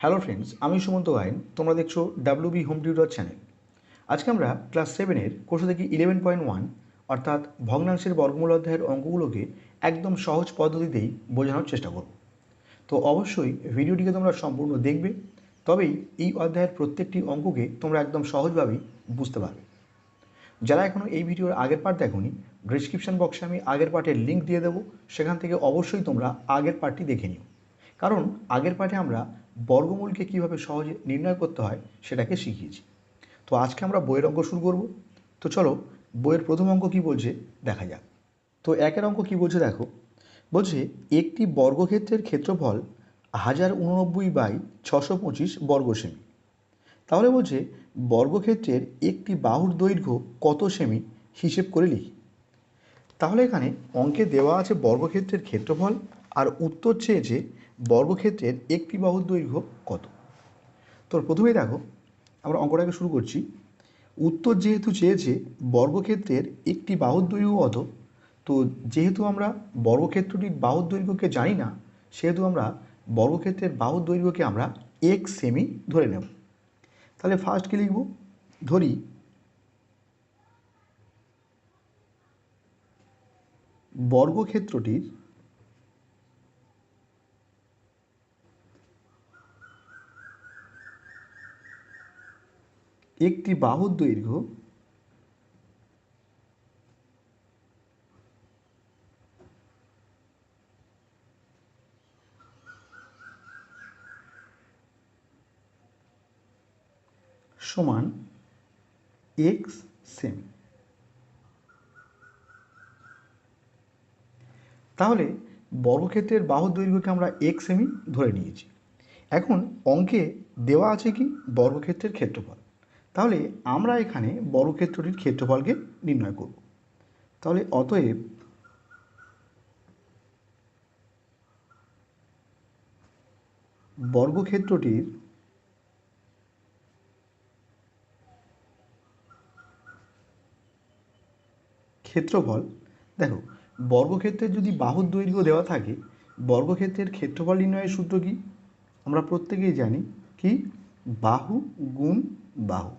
Hello friends আমি সুমন্ত গায়েন তোমরা দেখছ W B home tutor channel আজকে আমরা ক্লাস সেভেনের কোর্স থেকে ইলেভেন পয়েন্ট ওয়ান অর্থাৎ ভগ্নাংশের বর্গমূল অধ্যায়ের অঙ্কগুলোকে একদম সহজ পদ্ধতিতেই বোঝানোর চেষ্টা করব। তো অবশ্যই ভিডিওটিকে তোমরা সম্পূর্ণ দেখবে, তবেই এই অধ্যায়ের প্রত্যেকটি অঙ্ককে তোমরা একদম সহজভাবেই বুঝতে পারবে। যারা এখনও এই ভিডিওর আগের পার্ট দেখোনি ডিসক্রিপশন বক্সে আমি আগের পার্টের লিঙ্ক দিয়ে দেবো, সেখান থেকে অবশ্যই তোমরা আগের পার্টটি দেখে নিও। কারণ আগের পার্টে আমরা বর্গমূলকে কীভাবে সহজে নির্ণয় করতে হয় সেটাকে শিখিয়েছি। তো আজকে আমরা বইয়ের অঙ্ক শুরু করব। তো চলো, বইয়ের প্রথম অঙ্ক কী বলছে দেখা যাক। তো একের অঙ্ক কী বলছে দেখো? বলছে, একটি বর্গক্ষেত্রের ক্ষেত্রফল হাজার উননব্বই বাই ছশো পঁচিশ বর্গ সেমি তাহলে বলছে, বর্গক্ষেত্রের একটি বাহুর দৈর্ঘ্য কত সেমি? হিসেব করে লিখি। তাহলে এখানে অঙ্কে দেওয়া আছে বর্গক্ষেত্রের ক্ষেত্রফল, আর উত্তর চেয়েছে বর্গক্ষেত্রের একটি বাহুর দৈর্ঘ্য কত? তো প্রথমেই দেখো, আমরা অঙ্কটাকে শুরু করছি। উত্তর যেহেতু চেয়েছে বর্গক্ষেত্রের একটি বাহুর দৈর্ঘ্য কত, তো যেহেতু আমরা বর্গক্ষেত্রটির বাহুর দৈর্ঘ্যকে জানি না, সেহেতু আমরা বর্গক্ষেত্রের বাহুর দৈর্ঘ্যকে আমরা এক সেমি ধরে নেব। তাহলে ফার্স্ট কী লিখব? ধরি বর্গক্ষেত্রটির একটি বাহুর দৈর্ঘ্য সমান এক্স সেমি তাহলে বর্গক্ষেত্রের বাহুর দৈর্ঘ্যকে আমরা এক সেমি ধরে নিয়েছি। এখন অঙ্কে দেওয়া আছে কি বর্গক্ষেত্রের ক্ষেত্রফল? তাহলে আমরা এখানে বর্গক্ষেত্রটির ক্ষেত্রফলকে নির্ণয় করব। তাহলে অতএব বর্গক্ষেত্রটির ক্ষেত্রফল, দেখো, বর্গক্ষেত্রের যদি বাহুর দৈর্ঘ্য দেওয়া থাকে, বর্গক্ষেত্রের ক্ষেত্রফল নির্ণয়ের সূত্র কি? আমরা প্রত্যেকেই জানি কি? বাহু গুণ বাহু।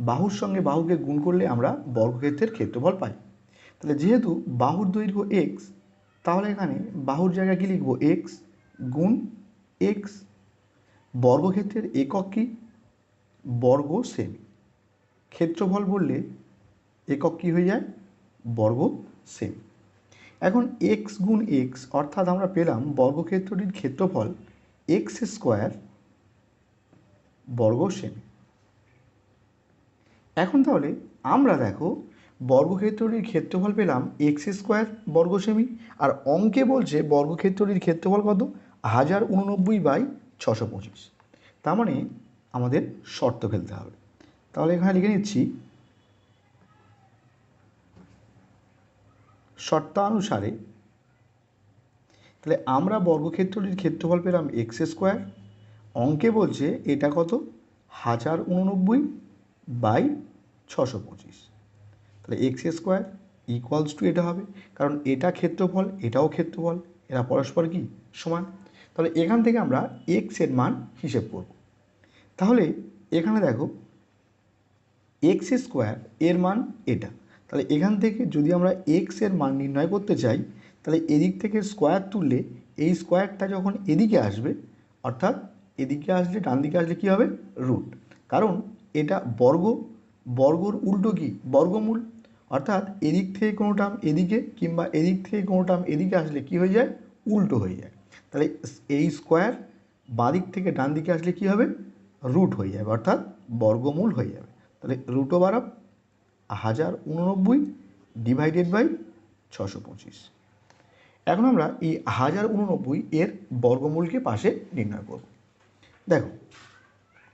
বাহুর সঙ্গে বাহুকে গুণ করলে আমরা বর্গক্ষেত্রের ক্ষেত্রফল পাই। তাহলে যেহেতু বাহুর দৈর্ঘ্য এক্স তাহলে এখানে বাহুর জায়গায় কী লিখব? এক্স গুণ এক্স বর্গক্ষেত্রের একক কি? বর্গ সেমি ক্ষেত্রফল বললে একক কী হয়ে যায়? বর্গ সেমি এখন এক্স গুণ এক্স অর্থাৎ আমরা পেলাম বর্গক্ষেত্রটির ক্ষেত্রফল এক্স স্কোয়ার বর্গ সেমি এখন তাহলে আমরা দেখো বর্গক্ষেত্রটির ক্ষেত্রফল পেলাম এক্স স্কোয়ার বর্গ সেমি আর অঙ্কে বলছে বর্গক্ষেত্রটির ক্ষেত্রফল কত? হাজার উননব্বই বাই ছশো পঁচিশ। তার মানে আমাদের শর্ত ফেলতে হবে। তাহলে এখানে লিখে নিচ্ছি শর্তানুসারে তাহলে আমরা বর্গক্ষেত্রটির ক্ষেত্রফল পেলাম এক্স স্কোয়ার, অঙ্কে বলছে এটা কত? হাজার উননব্বই বাই ছশো পঁচিশ। তাহলে এক্স স্কোয়ার ইকুয়ালস টু এটা হবে, কারণ এটা ক্ষেত্রফল, এটাও ক্ষেত্রফল, এরা পরস্পর কি? সমান। তাহলে এখান থেকে আমরা এক্সের মান হিসেব করব। তাহলে এখানে দেখো এক্স স্কোয়ার এর মান এটা। তাহলে এখান থেকে যদি আমরা এক্সের মান নির্ণয় করতে চাই, তাহলে এদিক থেকে স্কোয়ার তুললে এই স্কোয়ারটা যখন এদিকে আসবে, অর্থাৎ এদিকে আসলে ডান দিকে আসলে কী হবে? রুট কারণ এটা বর্গ, বর্গর উল্টো কি? বর্গমূল। অর্থাৎ এদিক থেকে কোনো টার্ম এদিকে কিংবা এদিক থেকে কোনো টার্ম এদিকে আসলে কি হয়ে যায়? উল্টো হয়ে যায়। তাহলে এই স্কোয়ার বাঁদিক থেকে ডান দিকে আসলে কি হবে? রুট হয়ে যাবে, অর্থাৎ বর্গমূল হয়ে যাবে। তাহলে রুট ওভার অফ হাজার উননব্বই ডিভাইডেড বাই ছশো পঁচিশ। এখন আমরা এই হাজার উননব্বই এর বর্গমূলকে পাশে নির্ণয় করব। দেখো,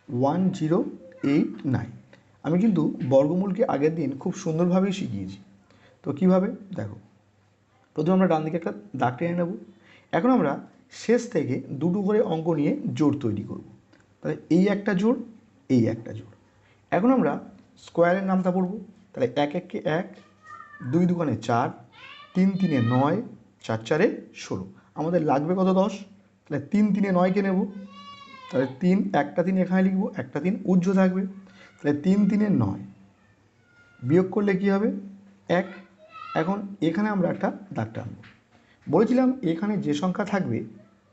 ওয়ান জিরো এইট নাইন আমি কিন্তু বর্গমূলকে আগের দিন খুব সুন্দরভাবেই শিখিয়েছি। তো কীভাবে? দেখো। প্রথমে আমরা ডান দিকে একটা দাগ টেনে নেব। এখন আমরা শেষ থেকে দুটো করে অঙ্ক নিয়ে জোর তৈরি করব। তাহলে এই একটা জোর এই একটা জোর এখন আমরা স্কোয়ারের নামটা পড়ব। তাহলে এক এককে এক, দুই দুকানে চার, তিন তিনে নয়, চার চারে ষোলো। আমাদের লাগবে কত দশ? তাহলে তিন তিনে নয়কে নেব। তাহলে তিন, একটা তিন এখানে লিখব, একটা তিন উজ্জ্ব থাকবে। তাহলে তিন তিনে নয়। বিয়োগ করলে কি হবে? এক। এখন এখানে আমরা একটা দাগ টানবো। বলেছিলাম এখানে যে সংখ্যা থাকবে,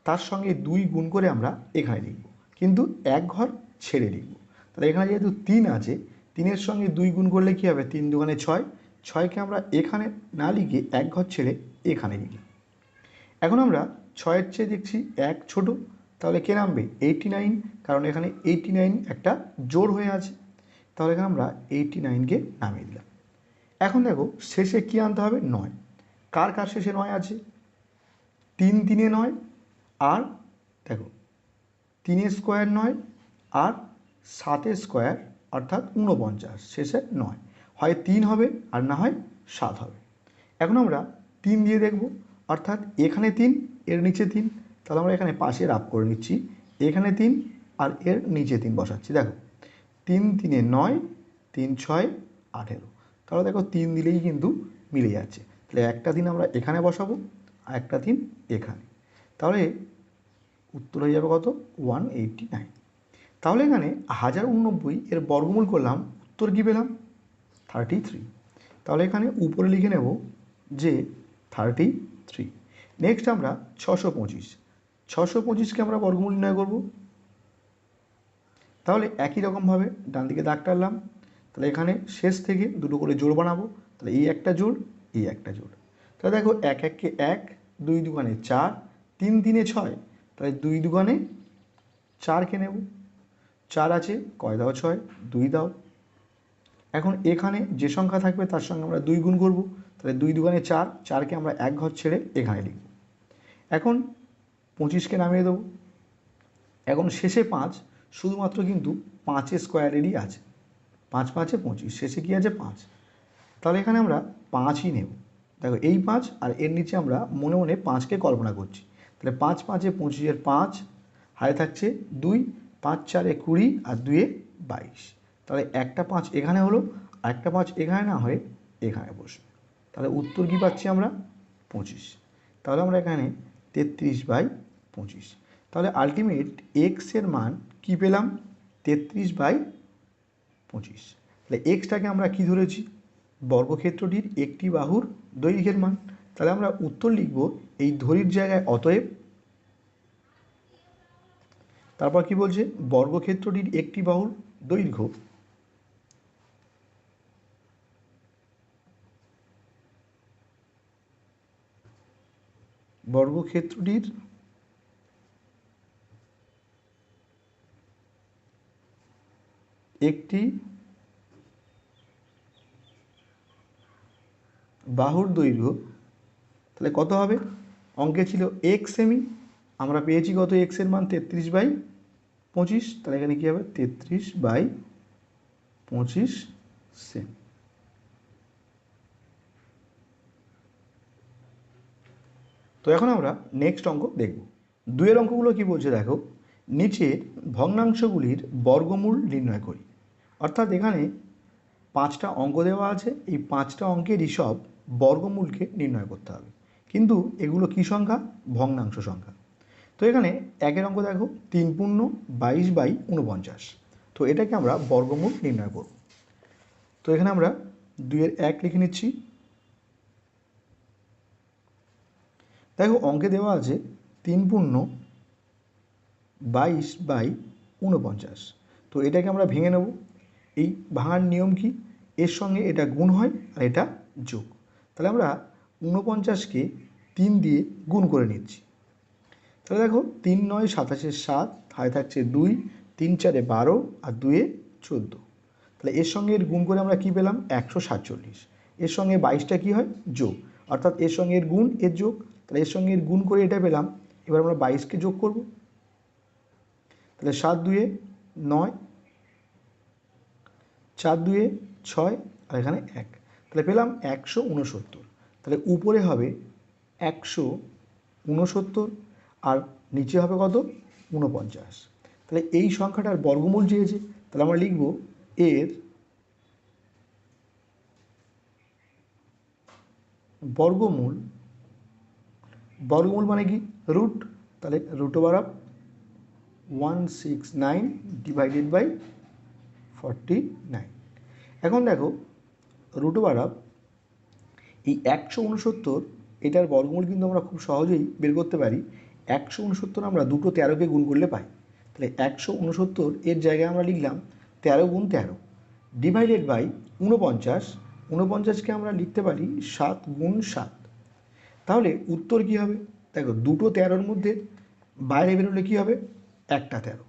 তার সঙ্গে দুই গুণ করে আমরা এখানে লিখব। কিন্তু এক ঘর ছেড়ে লিখব। তাহলে এখানে যেহেতু তিন আছে, তিনের সঙ্গে দুই গুণ করলে কী হবে? তিন দোকানে ছয়। ছয়কে আমরা এখানে না লিখে এক ঘর ছেড়ে এখানে লিখলাম। এখন আমরা ছয়ের চেয়ে দেখছি এক ছোট তাহলে কে নামবে? এইটি নাইন কারণ এখানে এইটটি নাইন একটা জোর হয়ে আছে। তাহলে এখানে আমরা এইটটি নাইনকে নামিয়ে দিলাম। এখন দেখো, শেষে কী আনতে হবে? নয়। কার কার শেষে নয় আছে? তিন তিনে নয় আর দেখো তিনের স্কোয়ার নয় আর সাতের স্কোয়ার অর্থাৎ ঊনপঞ্চাশ। শেষে নয়। হয় তিন হবে আর না হয় সাত হবে। এখন আমরা তিন দিয়ে দেখব। অর্থাৎ এখানে তিন, এর নিচে তিন। তাহলে আমরা এখানে পাশে রাপ করে নিচ্ছি, এখানে তিন আর এর নিচে তিন বসাচ্ছি। দেখো, তিন তিনে নয়, তিন ছয়, আঠেরো। তাহলে দেখো তিন দিলেই কিন্তু মিলে যাচ্ছে। তাহলে একটা দিন আমরা এখানে বসাবো আর একটা দিন এখানে। তাহলে উত্তর হয়ে যাবে কত? ওয়ান এইটটি নাইন তাহলে এখানে হাজার উননব্বই এর বর্গমূল করলাম, উত্তর কী পেলাম? থার্টি থ্রি তাহলে এখানে উপরে লিখে নেব যে থার্টি থ্রি নেক্সট আমরা ছশো পঁচিশ। ছশো পঁচিশকে আমরা বর্গমূল নির্ণয় করব। তাহলে একই রকমভাবে ডান দিকে দাগ টানলাম তাহলে এখানে শেষ থেকে দুটো করে জোড় বানাবো। তাহলে এই একটা জোড়, এই একটা জোড়। তাহলে দেখো এক এককে এক, দুই দুগানে চার, তিন তিনে ছয়। তাহলে দুই দুগানে চারকে নেব। চার আছে, কয় দাও ছয়, দুই দাও। এখন এখানে যে সংখ্যা থাকবে তার সঙ্গে আমরা দুই গুণ করব। তাহলে দুই দুগানে চার, চারকে আমরা এক ঘর ছেড়ে এখানে লিখব। এখন পঁচিশকে নামিয়ে দেবো। এখন শেষে পাঁচ, শুধুমাত্র কিন্তু পাঁচের স্কোয়ারেরই আছে। পাঁচ, পাঁচে পঁচিশ, শেষে কী আছে? পাঁচ। তাহলে এখানে আমরা পাঁচই নেব। দেখো এই পাঁচ আর এর নিচে আমরা মনে মনে পাঁচকে কল্পনা করছি। তাহলে পাঁচ, পাঁচে পঁচিশের পাঁচ হাতে থাকছে দুই, পাঁচ, চারে কুড়ি আর দুয়ে বাইশ। তাহলে একটা পাঁচ এখানে হলো আর একটা পাঁচ এখানে না হয়ে এখানে বসবে। তাহলে উত্তর কী পাচ্ছি আমরা? পঁচিশ। তাহলে আমরা এখানে তেত্রিশ বাই পঁচিশ। তাহলে আলটিমেট এক্সের মান কী পেলাম? তেত্রিশ বাই পঁচিশ। তাহলে এক্সটাকে আমরা কী ধরেছি? বর্গক্ষেত্রটির একটি বাহুর দৈর্ঘ্যের মান। তাহলে আমরা উত্তর লিখব এই ধরির জায়গায় অতএব। তারপর কি বলছে? বর্গক্ষেত্রটির একটি বাহুর দৈর্ঘ্য। বর্গক্ষেত্রটির একটি বাহুর দৈর্ঘ্য, তাহলে কত হবে? অঙ্কে ছিল এক্স সেমি আমরা পেয়েছি কত? এক্সের মান তেত্রিশ বাই পঁচিশ, তাহলে এখানে কী হবে? তেত্রিশ বাই পঁচিশ সেম তো এখন আমরা নেক্সট অঙ্ক দেখব। দুয়ের অঙ্কগুলো কি বলছে দেখো? নিচের ভগ্নাংশগুলির বর্গমূল নির্ণয় করি। অর্থাৎ এখানে পাঁচটা অঙ্ক দেওয়া আছে, এই পাঁচটা অঙ্কেরই সব বর্গমূলকে নির্ণয় করতে হবে। কিন্তু এগুলো কী সংখ্যা? ভগ্নাংশ সংখ্যা। তো এখানে একের অঙ্ক দেখো, তিন পূর্ণ বাইশ বাই উনপঞ্চাশ তো এটাকে আমরা বর্গমূল নির্ণয় করব। তো এখানে আমরা দুইয়ের এক লিখে নিচ্ছি। দেখো অঙ্কে দেওয়া আছে তিন পূর্ণ বাইশ বাই উনপঞ্চাশ তো এটাকে আমরা ভেঙে নেব। এই ভাঙার নিয়ম কি? এর সঙ্গে এটা গুণ হয় আর এটা যোগ। তাহলে আমরা উনপঞ্চাশকে তিন দিয়ে গুণ করে নিচ্ছি। তাহলে দেখো তিন নয় সাতাশের সাত হাতে থাকছে দুই, তিন চারে বারো আর দুয়ে চোদ্দ। তাহলে এর সঙ্গে এর গুণ করে আমরা কী পেলাম? একশো সাতচল্লিশ। এর সঙ্গে বাইশটা কী হয়? যোগ। অর্থাৎ এর সঙ্গে এর গুণ, এর যোগ। তাহলে এর সঙ্গে গুণ করে এটা পেলাম। এবার আমরা বাইশকে যোগ করব। তাহলে সাত দুয়ে নয়, চার দুয়ে ছয়, আর এখানে এক। তাহলে পেলাম একশো উনসত্তর। তাহলে উপরে হবে একশো উনসত্তর, আর নিচে হবে কত? উনপঞ্চাশ। তাহলে এই সংখ্যাটার বর্গমূল চেয়েছে তাহলে আমরা লিখব এর বর্গমূল বর্গমূল মানে কি? রুট তাহলে root over of one six nine divided by forty nine এখন দেখো রুট ওভার অফ এই একশো উনসত্তর, এটার বর্গমূল কিন্তু আমরা খুব সহজেই বের করতে পারি। একশো উনসত্তর আমরা দুটো তেরোকে গুণ করলে পাই। তাহলে একশো উনসত্তর এর জায়গায় আমরা লিখলাম তেরো গুণ তেরো ডিভাইডেড বাই উনপঞ্চাশ উনপঞ্চাশকে আমরা লিখতে পারি সাত গুণ সাত। তাহলে উত্তর কী হবে? দেখো, দুটো তেরোর মধ্যে বাইরে বেরোলে কী হবে? একটা তেরো।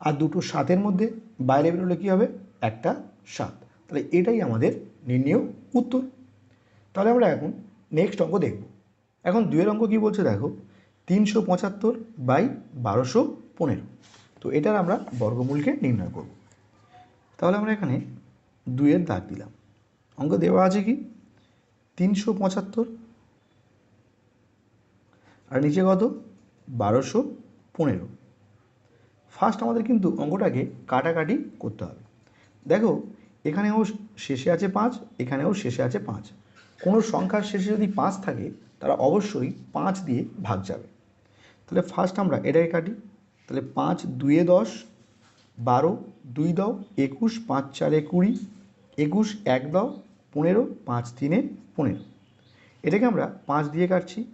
আর দুটো সাতের মধ্যে বাইরে বেরোলে কী হবে? একটা সাত। তাহলে এটাই আমাদের নির্ণেয় উত্তর। তাহলে আমরা এখন নেক্সট অঙ্ক দেখব। এখন দুয়ের অঙ্ক কী বলছে দেখো? তিনশো পঁচাত্তর বাই বারোশো পনেরো। তো এটার আমরা বর্গমূলকে নির্ণয় করব। তাহলে আমরা এখানে দুইয়ের দাগ দিলাম। অঙ্ক দেওয়া আছে কি? তিনশো পঁচাত্তর আর নিচে কত? বারোশো পনেরো। ফার্স্ট আমাদের কিন্তু অঙ্কটাকে কাটাকাটি করতে হবে। দেখো, এখানেও শেষে আছে পাঁচ, এখানেও শেষে আছে পাঁচ। কোনো সংখ্যার শেষে যদি পাঁচ থাকে, তারা অবশ্যই পাঁচ দিয়ে ভাগ যাবে। তাহলে ফার্স্ট আমরা এটাকে কাটি। তাহলে পাঁচ দুয়ে দশ, বারো দুই দাও, একুশ পাঁচ চারে কুড়ি, একুশ এক দাও, পনেরো পাঁচ তিনে পনেরো। এটাকে আমরা পাঁচ দিয়ে কাটছি।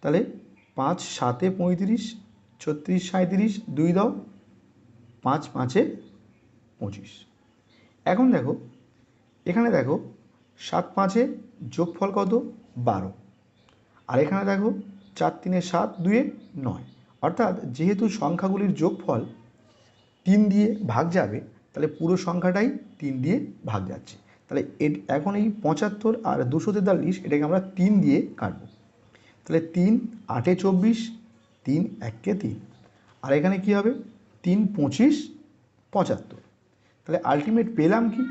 তাহলে পাঁচ সাতে পঁয়ত্রিশ, ছত্রিশ সাঁত্রিশ দুই দাও, পাঁচ পাঁচে পঁচিশ। এখন দেখো, এখানে দেখো, সাত পাঁচে যোগফল কত? বারো। আর এখানে দেখো, চার তিনে সাত, দুয়ে নয়। অর্থাৎ যেহেতু সংখ্যাগুলির যোগফল তিন দিয়ে ভাগ যাবে, তাহলে পুরো সংখ্যাটাই তিন দিয়ে ভাগ যাচ্ছে। তাহলে এখন এই পঁচাত্তর আর দুশো তেতাল্লিশ এটাকে আমরা তিন দিয়ে কাটবো। তাহলে তিন আটে চব্বিশ, তিন এককে তিন। আর এখানে কি হবে? তিন পঁচিশ, পঁচাত্তর। তাহলে আলটিমেট পেলাম কি?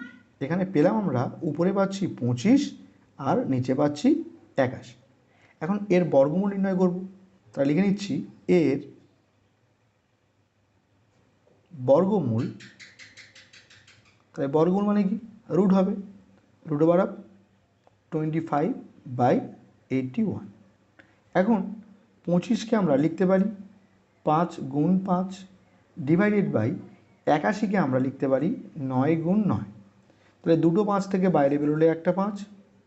এখানে পেলাম আমরা উপরে পাচ্ছি পঁচিশ আর নিচে পাচ্ছি একাশি। এখন এর বর্গমূল নির্ণয় করব। তাহলে লিখে নিচ্ছি এর বর্গমূল, তাহলে বর্গমূল মানে কি? রুট হবে, root over twenty five by eighty one এখন পঁচিশকে আমরা লিখতে পারি পাঁচ গুণ পাঁচ ডিভাইডেড বাই একাশিকে আমরা লিখতে পারি নয় গুণ নয়। তাহলে দুটো পাঁচ থেকে বাইরে বেরোলে একটা পাঁচ,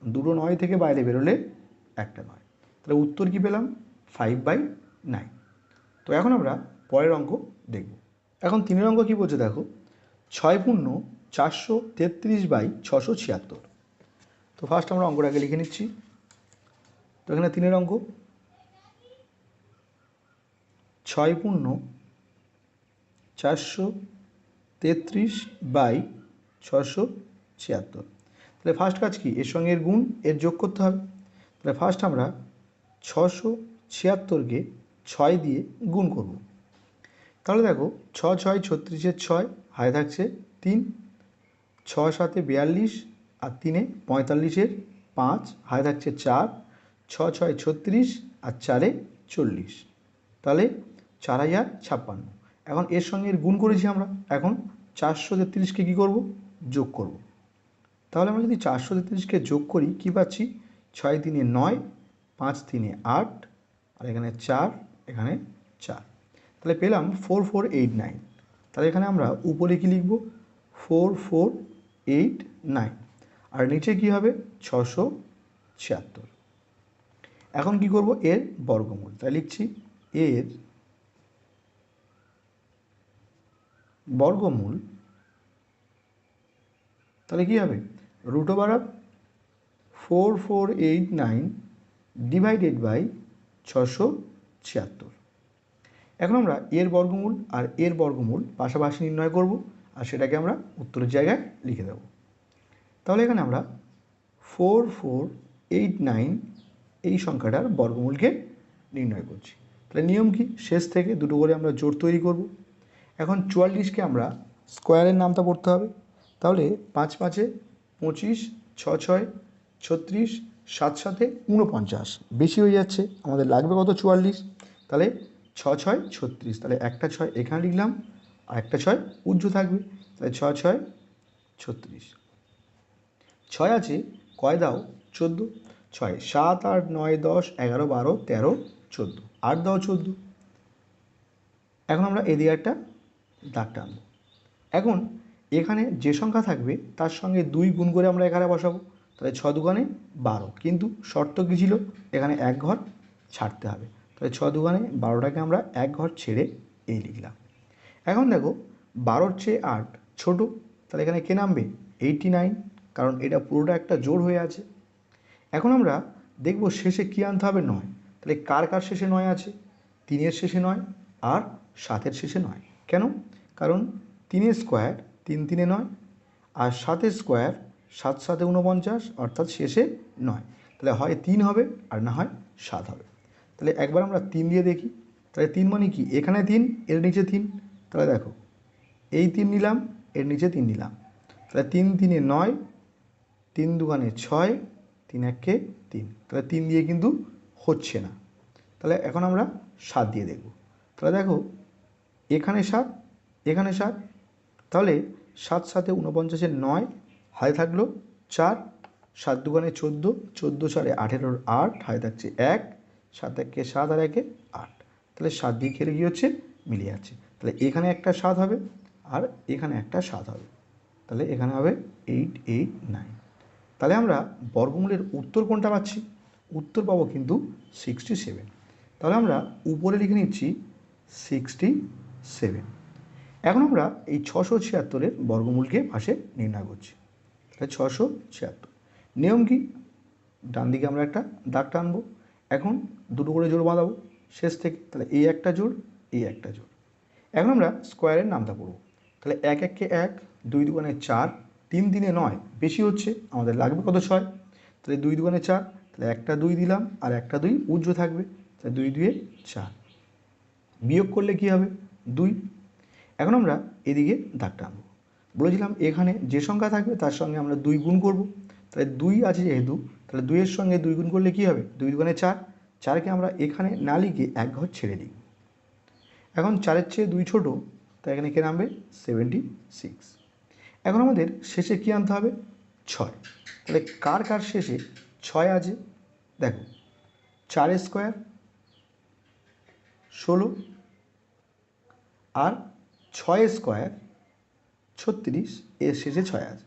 দুটো নয় থেকে বাইরে বেরোলে একটা নয়। তাহলে উত্তর কী পেলাম? ফাইভ বাই নাইন তো এখন আমরা পরের অঙ্ক দেখব। এখন তিনের অঙ্ক কী বলছে দেখো? ছয় পূর্ণ চারশো তেত্রিশ বাই ছশো ছিয়াত্তর। তো ফার্স্ট আমরা অঙ্কটাকে লিখে নিচ্ছি। তো এখানে তিনের অঙ্ক। ছয় পূর্ণ চারশো তেত্রিশ বাই ছশো ছিয়াত্তর। তাহলে ফার্স্ট কাজ কি? এর সঙ্গে এর গুণ, এর যোগ করতে হবে। তাহলে ফার্স্ট আমরা ছশো ছিয়াত্তরকে ছয় দিয়ে গুণ করব। তাহলে দেখো, ছ ছয় ছত্রিশের ছয়, হায় থাকছে তিন, ছ সাতে বিয়াল্লিশ, আর তিনে পঁয়তাল্লিশের পাঁচ, হায় থাকছে চার, ছ ছয় ছত্রিশ, আর চারে চল্লিশ। তাহলে চার হাজার ছাপ্পান্ন। এখন এর সঙ্গে এর গুণ করেছি আমরা। এখন চারশো তেত্রিশকে কী করব? যোগ করব। তাহলে আমরা যদি চারশো তেত্রিশকে যোগ করি, কী পাচ্ছি? ছয় তিনে নয়, পাঁচ তিনে আট, আর এখানে চার এখানে চার। তাহলে পেলাম ফোর ফোর এইট নাইন। তাহলে এখানে আমরা উপরে কী লিখব? Four four eight nine. আর নিচে কী হবে? ছশো ছিয়াত্তর। এখন কি করব? এর বর্গমূল। তাই লিখছি এর বর্গমূল, তাহলে কী হবে? Root over of four four eight nine divided by ছশো ছিয়াত্তর। এখন আমরা এর বর্গমূল আর এর বর্গমূল পাশাপাশি নির্ণয় করব আর সেটাকে আমরা উত্তরের জায়গায় লিখে দেব। তাহলে এখানে আমরা ফোর ফোর এইট নাইন এই সংখ্যাটার বর্গমূলকে নির্ণয় করছি। তাহলে নিয়ম কি? শেষ থেকে দুটো করে আমরা জোর তৈরি করব। এখন চুয়াল্লিশকে আমরা স্কোয়ারের নামটা পড়তে হবে। তাহলে পাঁচ পাঁচে পঁচিশ, ছ ছয়, ছত্রিশ, সাত সাতে ঊনপঞ্চাশ। বেশি হয়ে যাচ্ছে, আমাদের লাগবে কত চুয়াল্লিশ? তাহলে ছ ছয়, ছত্রিশ। তাহলে একটা ছয় এখানে লিখলাম, আর একটা ছয় উজ্জ্ব থাকবে। তাহলে ছ ছয়, ছত্রিশ। ছয় আছে, কয় দাও? চোদ্দ। ছয়, সাত, আট, নয়, দশ, এগারো, বারো, তেরো, চোদ্দ। আট দাও চোদ্দ। এখন আমরা এদিকে একটা দাগ টানবো এখন এখানে যে সংখ্যা থাকবে, তার সঙ্গে দুই গুণ করে আমরা এখানে বসাবো। তাহলে ছ দুগানে বারো। কিন্তু শর্ত কী ছিল? এখানে এক ঘর ছাড়তে হবে। তাহলে ছ দুগানে বারোটাকে আমরা এক ঘর ছেড়ে এই লিখলাম। এখন দেখো, বারোর চেয়ে আট ছোটো, তাহলে এখানে কে নামবে? এইটি নাইন কারণ এটা পুরোটা একটা জোর হয়ে আছে। এখন আমরা দেখব শেষে কী আনতে হবে? নয়। তাহলে কার কার শেষে নয় আছে? তিনের শেষে নয় আর সাতের শেষে নয়। কেন? কারণ তিনের স্কোয়ার তিন তিনে নয় আর সাতের স্কোয়ার সাত সাতে উনপঞ্চাশ অর্থাৎ শেষে নয়। তাহলে হয় তিন হবে আর না হয় সাত হবে। তাহলে একবার আমরা তিন দিয়ে দেখি। তাহলে তিন মানে কি? এখানে তিন, এর নিচে তিন। তাহলে দেখো, এই তিন নিলাম, এর নিচে তিন নিলাম। তাহলে তিন তিনে নয়, তিন দুগানে ছয়, তিন এককে তিন। তাহলে তিন দিয়ে কিন্তু হচ্ছে না। তাহলে এখন আমরা সাত দিয়ে দেখব। তাহলে দেখো, এখানে সাত এখানে সাত। তাহলে সাত সাতে উনপঞ্চাশের নয় হাতে থাকল চার। সাত দুগানে চোদ্দ চোদ্দ চারে আঠেরোর আট হাতে থাকছে এক। সাত একে সাত আর একে আট। তাহলে সাত দিয়ে খেলে গিয়ে হচ্ছে? মিলে যাচ্ছে। তাহলে এখানে একটা সাত হবে আর এখানে একটা সাত হবে। তাহলে এখানে হবে এইট এইট নাইন তাহলে আমরা বর্গমূলের উত্তর কোনটা পাচ্ছি? উত্তর পাবো কিন্তু সিক্সটি সেভেন তাহলে আমরা উপরে লিখে নিচ্ছি সিক্সটি সেভেন এখন আমরা এই ছশো ছিয়াত্তরের বর্গমূলকে পাশে নির্ণয় করছি। তাহলে ছশো ছিয়াত্তর। নিয়ম কি? ডান দিকে আমরা একটা দাগ টানবো। এখন দুটো করে জোড় বাঁধাবো শেষ থেকে। তাহলে এই একটা জোড় এই একটা জোড়। এখন আমরা স্কোয়ারের নামটা পড়ব। তাহলে এক এককে এক, দুই দুগুণে চার, তিন দিনে নয়, বেশি হচ্ছে, আমাদের লাগবে কত ছয়? তাহলে দুই দুগুণে চার, তাহলে একটা দুই দিলাম, আর একটা দুই উজ্জ্ব থাকবে, তাহলে দুই দুয়ে চার। বিয়োগ করলে কি হবে? দুই এখন আমরা এদিকে দাগ টানবো বলেছিলাম এখানে যে সংখ্যা থাকবে তার সঙ্গে আমরা দুই গুণ করব। তাহলে দুই আছে যেহেতু, তাহলে দুইয়ের সঙ্গে দুই গুণ করলে কী হবে? দুই দুগুণে চার। চারকে আমরা এখানে না লিখে এক ঘর ছেড়ে দিই। এখন চারের চেয়ে দুই ছোটো তাই এখানে কে নামবে? সেভেন্টি সিক্স এখন আমাদের শেষে কী আনতে হবে? ছয়। তাহলে কার কার শেষে ছয় আছে? দেখো চার স্কোয়ার ষোলো আর ছয় স্কোয়ার ছত্রিশ এর শেষে ছয় আছে।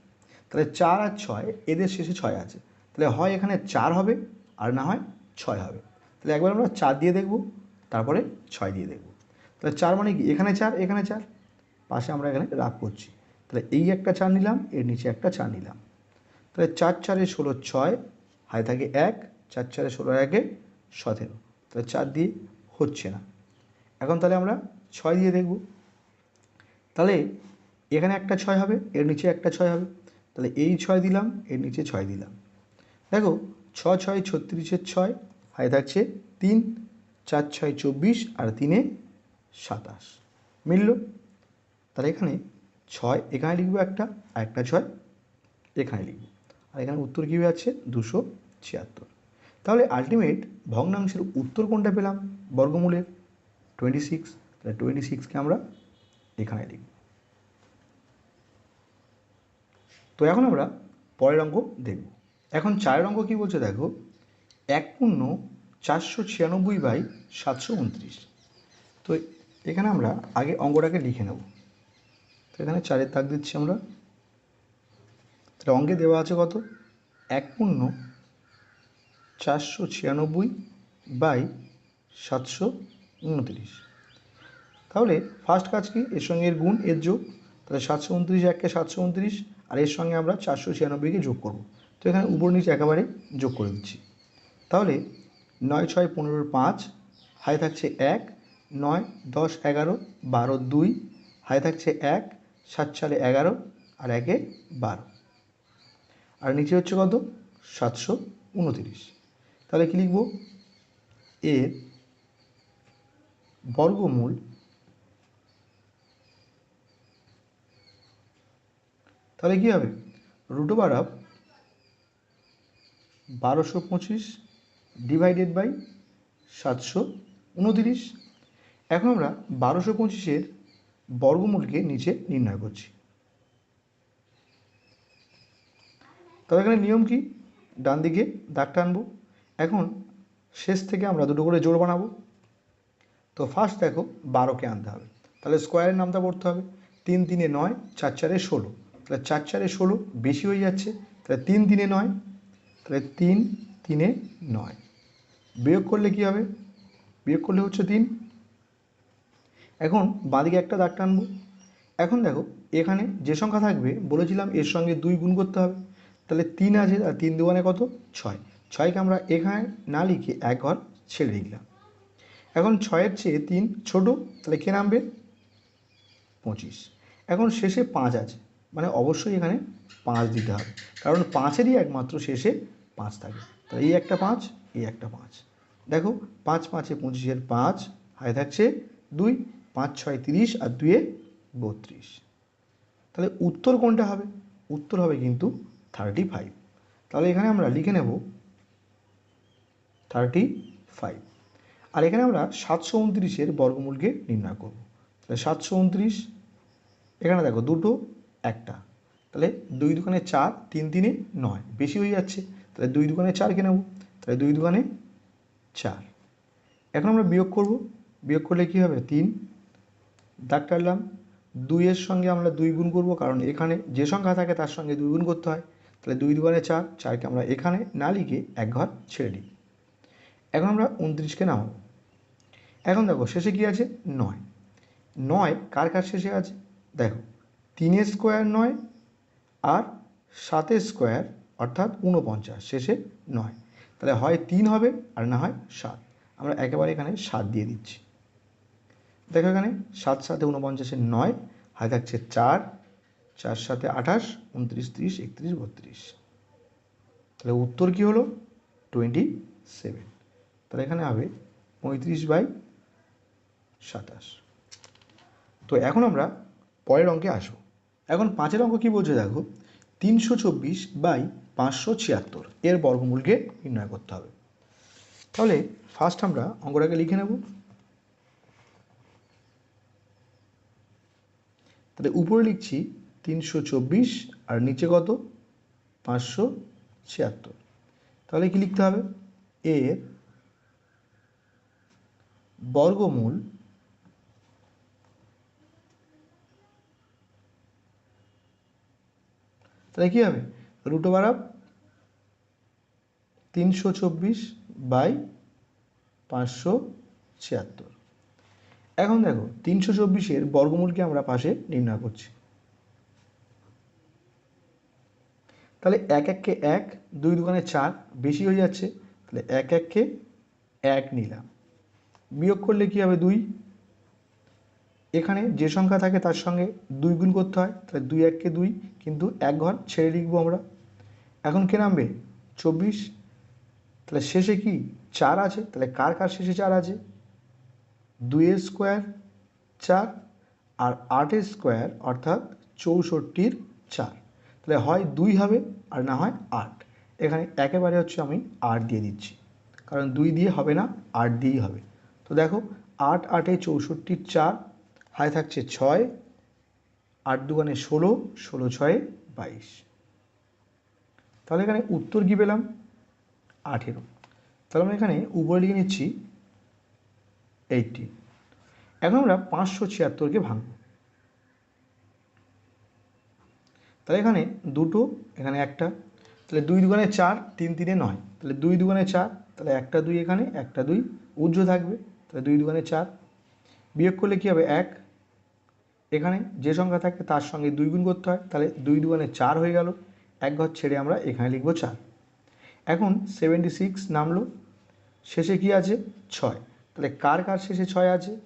তাহলে চার আর ছয়, এদের শেষে ছয় আছে। তাহলে হয় এখানে চার হবে আর না হয় ছয় হবে। তাহলে একবার আমরা চার দিয়ে দেখব, তারপরে ছয় দিয়ে দেখব। তাহলে চার মানে কি? এখানে চার এখানে চার। পাশে আমরা এখানে রাগ করছি। তাহলে এই একটা চার নিলাম, এর নিচে একটা চার নিলাম। তাহলে চার চারে ষোলো ছয় হাই থাকে এক, চার চারে ষোলো একে সতেরো। তাহলে চার দিয়ে হচ্ছে না। এখন তাহলে আমরা ছয় দিয়ে দেখব। তাহলে এখানে একটা ছয় হবে, এর নিচে একটা ছয় হবে। তাহলে এই ছয় দিলাম, এর নিচে ছয় দিলাম। দেখো ছ ছয় ছত্রিশের ছয়, হাই থাকছে তিন, চার ছয় চব্বিশ, আর তিনে সাতাশ। মিলল? তাহলে এখানে ছয়, এখানে লিখব একটা, আর একটা ছয় এখানে লিখব। আর এখানে উত্তর কী হয়ে যাচ্ছে? দুশো ছিয়াত্তর। তাহলে আলটিমেট ভগ্নাংশের উত্তর কোনটা পেলাম? বর্গমূলের। টোয়েন্টি সিক্স তাহলে টোয়েন্টি সিক্সকে আমরা এখানে লিখব তো এখন আমরা পরের অঙ্ক দেখব। এখন চারের অঙ্ক কী বলছে দেখো? এক পূর্ণ চারশো ছিয়ানব্বই বাই সাতশো উনত্রিশ। তো এখানে আমরা আগে অঙ্কটাকে লিখে নেব। তো এখানে চারের দাগ দিচ্ছি আমরা। তাহলে অঙ্কে দেওয়া আছে কত? এক পূর্ণ চারশো ছিয়ানব্বই বাই সাতশো উনত্রিশ। তাহলে ফার্স্ট কাজ কি? এর সঙ্গে এর গুণ, এর যোগ। তাহলে সাতশো উনত্রিশ এককে সাতশো উনত্রিশ, আর এর সঙ্গে আমরা চারশো ছিয়ানব্বইকে যোগ করব। তো এখানে উপর নিচে একেবারে যোগ করে দিচ্ছি। তাহলে নয় ছয় পনেরোর পাঁচ, হাই থাকছে এক, নয় দশ এগারো, বারো দুই, হাই থাকছে এক, সাত সালে এগারো, আর একে বারো। আর নিচে হচ্ছে কত? সাতশো উনতিরিশ। তাহলে কী লিখব? এর বর্গমূল তাহলে কী হবে? রুট ওভার অফ বারোশো পঁচিশ ডিভাইডেড বাই সাতশো উনতিরিশ। এখন আমরা বারোশো পঁচিশের বর্গমূলকে নিচে নির্ণয় করছি। তবে এখানে নিয়ম কি? ডান দিকে দাগ টানবো। এখন শেষ থেকে আমরা দুটো করে জোড় বানাবো। তো ফার্স্ট দেখো বারোকে আনতে হবে। তাহলে স্কোয়ারের নামটা পড়তে হবে। তিন তিনে নয়, চার চারে ষোলো। তাহলে চার চারে ষোলো, বেশি হয়ে যাচ্ছে, তাহলে তিন তিনে নয়, তাহলে তিন তিনে নয়। বিয়োগ করলে কি হবে? বিয়োগ করলে হচ্ছে তিন। এখন বাঁদিকে একটা দাগ টানবো। এখন দেখো, এখানে যে সংখ্যা থাকবে, বলেছিলাম এর সঙ্গে দুই গুণ করতে হবে। তাহলে তিন আছে, আর তিন দুয়ানে কত? ছয়। ছয়কে আমরা এখানে না লিখে এক ঘর ছেড়ে লিখলাম। এখন ছয়ের চেয়ে তিন ছোট, তাহলে কে নামবে? পঁচিশ। এখন শেষে পাঁচ আছে। মানে অবশ্যই এখানে পাঁচ দিতে হবে। কারণ পাঁচেরই একমাত্র শেষে পাঁচ থাকে। তাহলে এই একটা পাঁচ, এই একটা পাঁচ। দেখো, পাঁচ পাঁচে পঁচিশের পাঁচ, হায় থাকছে দুই, পাঁচ ছয় তিরিশ আর দুয়ে বত্রিশ। তাহলে উত্তর কোনটা হবে? উত্তর হবে কিন্তু থার্টি ফাইভ তাহলে এখানে আমরা লিখে নেব থার্টি ফাইভ আর এখানে আমরা সাতশো উনত্রিশের বর্গমূলকে নির্ণয় করব। তাহলে সাতশো উনত্রিশ, এখানে দেখো দুটো একটা। তাহলে দুই দোকানে চার তিন তিনে নয়। বেশি হয়ে যাচ্ছে। তাহলে দুই দোকানে চার চারকে নেব? তাহলে দুই দোকানে চার। এখন আমরা বিয়োগ করব। বিয়োগ করলে কী হবে? তিন। দাগ টানলাম দুইয়ের সঙ্গে আমরা দুই গুণ করব কারণ এখানে যে সংখ্যা থাকে তার সঙ্গে দুই গুণ করতে হয়। তাহলে দুই দোকানে চার, চারকে আমরা এখানে না লিখে এক ঘর ছেড়ে দিই। এখন আমরা উনত্রিশকে নামাবো। এখন দেখো শেষে কি আছে? নয়। নয় কার কার শেষে আছে? দেখো তিনের স্কোয়ার নয় আর সাতের স্কোয়ার অর্থাৎ ঊনপঞ্চাশ, শেষে নয়। তাহলে হয় তিন হবে আর না হয় সাত। আমরা একেবারে এখানে সাত দিয়ে দিচ্ছি। দেখো এখানে সাত সাথে ঊনপঞ্চাশের নয়, হাতে থাকছে চার চার সাথে আঠাশ, উনত্রিশ, ত্রিশ, একত্রিশ, বত্রিশ। তাহলে উত্তর কি হলো? Twenty seven. তাহলে এখানে হবে পঁয়ত্রিশ বাই সাতাশ। তো এখন আমরা পরের অঙ্কে আসব। এখন পাঁচের অঙ্ক কী বলছে দেখো? তিনশো চব্বিশ বাই পাঁচশো ছিয়াত্তর। এর বর্গমূলকে নির্ণয় করতে হবে। তাহলে ফার্স্ট আমরা অঙ্কটাকে লিখে নেব। তাহলে উপরে লিখছি তিনশো চব্বিশ আর নিচে কত? পাঁচশো ছিয়াত্তর। তাহলে কি লিখতে হবে? এর বর্গমূল তাহলে কী হবে? রুট ওভার অফ তিনশো চব্বিশ বাই পাঁচশো ছিয়াত্তর। এখন দেখো, তিনশো চব্বিশের বর্গমূলকে আমরা পাশে নির্ণয় করছি। তাহলে এক এককে এক, দুই দোকানে চার বেশি হয়ে যাচ্ছে। তাহলে এক এককে এক নিলাম। বিয়োগ করলে কী হবে দুই? এখানে যে সংখ্যা থাকে তার সঙ্গে দুই গুণ করতে হয়। তাহলে দুই এককে দুই কিন্তু এক ঘর ছেড়ে লিখব আমরা। এখন কে নামবে? চব্বিশ? তাহলে শেষে কি চার আছে? তাহলে কার কার শেষে চার আছে? দুইয়ের স্কোয়ার চার আর আটের স্কোয়ার অর্থাৎ চৌষট্টির চার। তাহলে হয় দুই হবে আর না হয় আট। এখানে একেবারে হচ্ছে আমি আট দিয়ে দিচ্ছি। কারণ দুই দিয়ে হবে না, আট দিয়েই হবে। তো দেখো, আট আটে চৌষট্টির চার হায় থাকছে ছয় আট দুগানে ষোলো ষোলো ছয়ে, বাইশ। তাহলে এখানে উত্তর কী পেলাম? আঠেরো। তাহলে আমরা এখানে উপরে লিখে নিচ্ছি এইটিন এখন আমরা পাঁচশো ছিয়াত্তরকে ভাঙব। তাহলে এখানে দুটো, এখানে একটা, তাহলে দুই দুগানে চার, তিন তিনে নয়। তাহলে দুই দুগানে চার, তাহলে একটা দুই এখানে, একটা দুই উজ্জ্ব থাকবে। তাহলে দুই দুগানে চার। বিয়োগ করলে কী হবে? এক। এখানে যে সংখ্যা থাকে তার সঙ্গে দুই গুণ করতে হয়, তাহলে দুই দুগানে চার হয়ে গেল। এক ঘর ছেড়ে আমরা এখানে লিখব চার। এখন সেভেন্টি সিক্স নামলো, শেষে কি আছে? ছয়। তাহলে কার কার শেষে ছয় আছে?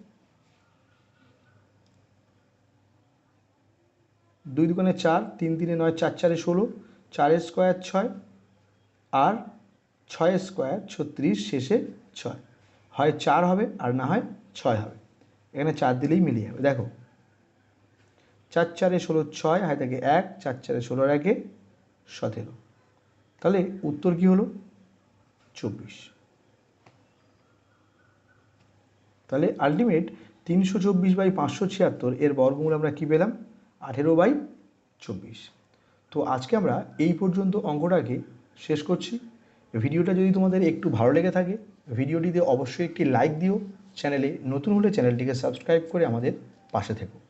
দুই দোকানে চার, তিন তিনে নয়, চার চারে ষোলো চারের স্কোয়ার ছয়, আর ছয় স্কোয়ার ছত্রিশ শেষে ছয়। হয় চার হবে আর না হয় ছয় হবে। এখানে চার দিলেই মিলিয়ে যাবে। দেখো চার চারে ষোলো ছয় হয় থাকে এক, চার চারে ষোলোর একে সতেরো। তাহলে উত্তর কি হলো? চব্বিশ। তাহলে আলটিমেট তিনশো চব্বিশ বাই পাঁচশো ছিয়াত্তর, এর বর্গমূল আমরা কী পেলাম? আঠেরো বাই চব্বিশ। তো আজকে আমরা এই পর্যন্ত অঙ্কটাকে শেষ করছি। ভিডিওটা যদি তোমাদের একটু ভালো লেগে থাকে, ভিডিওটিতে অবশ্যই একটি লাইক দিও। চ্যানেলে নতুন হলে চ্যানেলটিকে সাবস্ক্রাইব করে আমাদের পাশে থেকো।